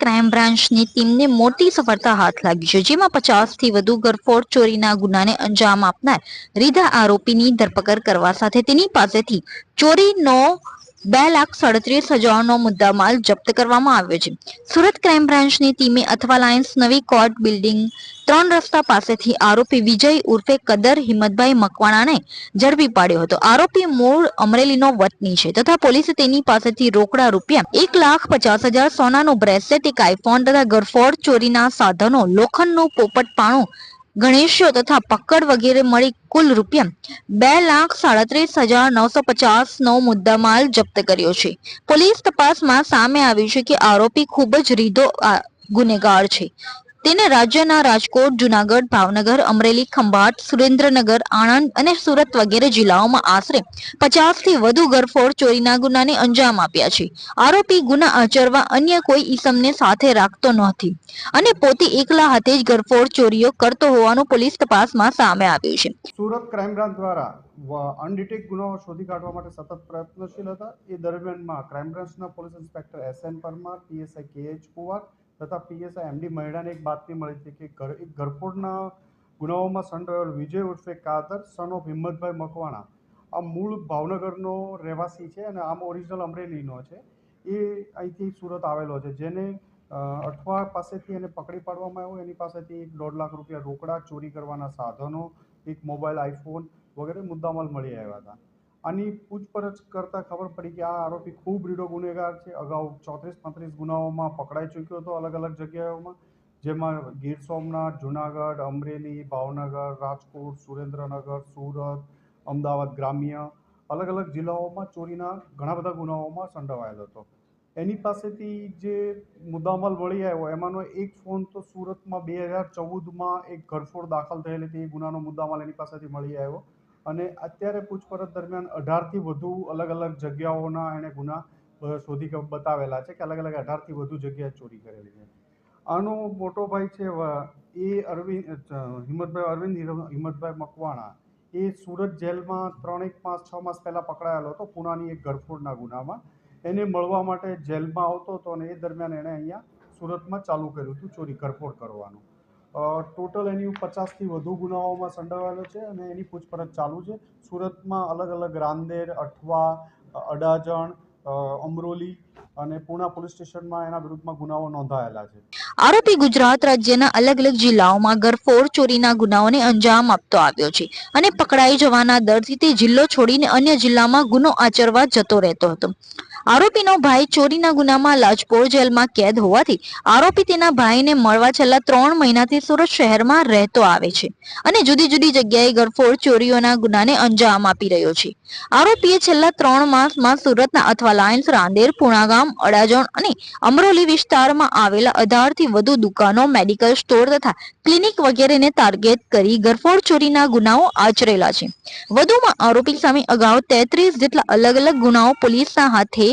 Crime બ્રાન્ચની ટીમને મોટી સફળતા હાથ લાગી છે, જેમાં પચાસથી વધુ ગરફોડ ચોરીના ગુનાને અંજામ આપનાર રીધા આરોપીની ધરપકડ કરવા સાથે તેની પાસેથી ચોરીનો બે લાખ સાડત્રીસ હજારનો મુદ્દામાલ જપ્ત કરવામાં આવ્યો છે. સુરત ક્રાઇમ બ્રાન્ચની ટીમે અથવા લાયન્સ નવી કોર્ટ બિલ્ડિંગ ત્રણ રસ્તા પાસેથી આરોપી વિજય ઉર્ફે કદર હિંમતભાઈ મકવાણાને ઝડપી પાડ્યો હતો. આરોપી મૂળ અમરેલીનો વતની છે તથા પોલીસે તેની પાસેથી રોકડા રૂપિયા એક લાખ પચાસ હજાર સોનાનું બ્રેસલેટ, એક આઈફોન તથા ગરફોડ ચોરીના સાધનો, લોખંડનું પોપટ પાણું ગણેશો તથા પકડ વગેરે મળી કુલ રૂપિયા બે લાખ સાડત્રીસ હજાર નવસો પચાસ નો મુદ્દામાલ જપ્ત કર્યો છે. પોલીસ તપાસમાં સામે આવ્યું છે કે આરોપી ખૂબ જ રીધો ગુનેગાર છે. તેને રાજ્યના રાજકોટ, જુનાગઢ, ભાવનગર, અમરેલી, ખંભાત, સુરેન્દ્રનગર, આણંદ અને સુરત વગેરે જિલ્લાઓમાં આશરે પચાસથી વધુ ગરફોડ ચોરીના ગુનાને અંજામ આપ્યા છે. આરોપી ગુના આચરવા અન્ય કોઈ ઈસમને સાથે રાખતો નથી અને પોતે એકલા હાથે જ ગરફોડ ચોરીઓ કરતો હોવાનું પોલીસ તપાસમાં સામે આવ્યું છે. સુરત ક્રાઇમ બ્રાન્ચ દ્વારા અનડિટેક ગુનાઓ શોધી કાઢવા માટે સતત પ્રયત્નશીલ હતા. એ દરમિયાનમાં ક્રાઇમ બ્રાન્ચના police inspector S N Parmar PSI K Kuvar તથા પીએસઆઈ એમડી મહેડાને એક બાતમી મળી હતી કે ઘર એક ઘરફોડના ગુનાઓમાં સંડોવાયેલ વિજય ઉર્ફે કાદર સન ઓફ હિંમતભાઈ મકવાણા. આ મૂળ ભાવનગરનો રહેવાસી છે અને આમ ઓરિજિનલ અમરેલીનો છે. એ અહીંથી સુરત આવેલો છે, જેને અઠવા પાસેથી એને પકડી પાડવામાં આવ્યો. એની પાસેથી એક દોઢ લાખ રૂપિયા રોકડા, ચોરી કરવાના સાધનો, એક મોબાઈલ, આઈફોન વગેરે મુદ્દામાલ મળી આવ્યા હતા. આની પૂછપરછ કરતાં ખબર પડી કે આ આરોપી ખૂબ રીડો ગુનેગાર છે. અગાઉ ચોત્રીસ પાંત્રીસ ગુનાઓમાં પકડાઈ ચૂક્યો હતો અલગ અલગ જગ્યાઓમાં. જેમાં ગીર સોમનાથ, જુનાગઢ, અમરેલી, ભાવનગર, રાજકોટ, સુરેન્દ્રનગર, સુરત, અમદાવાદ ગ્રામ્ય અલગ અલગ જિલ્લાઓમાં ચોરીના ઘણા બધા ગુનાઓમાં સંડોવાયેલો હતો. એની પાસેથી જે મુદ્દામાલ મળી આવ્યો, એમાંનો એક ફોન તો સુરતમાં બે હજાર ચૌદમાં એક ઘરફોડ દાખલ થયેલી હતી. એ ગુનાનો મુદ્દામાલ એની પાસેથી મળી આવ્યો. અને અત્યારે પૂછપરછ દરમિયાન અઢારથી વધુ અલગ અલગ જગ્યાઓના એણે ગુના શોધી બતાવેલા છે કે અલગ અલગ અઢારથી વધુ જગ્યાએ ચોરી કરેલી છે. આનો મોટો ભાઈ છે એ અરવિંદ હિંમતભાઈ અરવિંદ હિંમતભાઈ મકવાણા. એ સુરત જેલમાં ત્રણેક પાંચ છ માસ પહેલાં પકડાયેલો હતો, પૂનાની એક ગરફોડના ગુનામાં. એને મળવા માટે જેલમાં આવતો હતો અને એ દરમિયાન એણે અહીંયા સુરતમાં ચાલુ કર્યું હતું ચોરી, ગરફોડ કરવાનું. ટોટલ એની પચાસથી વધુ ગુનાઓમાં સંડોવાયેલો છે અને એની પૂછપરછ ચાલુ છે. સુરતમાં અલગ અલગ રાંદેર, અઠવા અડાજણ અમરોલી અને પુણા પોલીસ સ્ટેશનમાં એના વિરુદ્ધમાં ગુનાઓ નોંધાયેલા છે. આરોપી ગુજરાત રાજ્યના અલગ અલગ જિલ્લાઓમાં ગરફોડ ચોરીના ગુનાઓને અંજામ આપતો આવ્યો છે અને પકડાઈ જવાના દરથી તે જિલ્લો છોડીને અન્ય જિલ્લામાં ગુનો આચરવા જતો રહેતો હતો. આરોપીનો ભાઈ ચોરીના ગુનામાં લાજપોર જેલમાં કેદ હોવાથી આરોપી તેના ભાઈને મળવા છેલ્લા ત્રણ મહિનાથી સુરત શહેરમાં રહેતો આવે છે અને જુદી જુદી જગ્યાએ ગરફોડ ચોરીઓના ગુનાને અંજામ આપી રહ્યો છે. આરોપીએ છેલ્લા ત્રણ માસમાં સુરતના અથવા લાયન્સ રાંદેર, પુણાગામ, અડાજણ અને અમરોલી વિસ્તારમાં આવેલા અઢારથી વધુ દુકાનો, મેડિકલ સ્ટોર તથા ક્લિનિક વગેરેને ટાર્ગેટ કરી ગરફોડ ચોરીના ગુનાઓ આચરેલા છે. વધુમાં આરોપી સામે અગાઉ તેત્રીસ જેટલા અલગ અલગ ગુનાઓ પોલીસના હાથે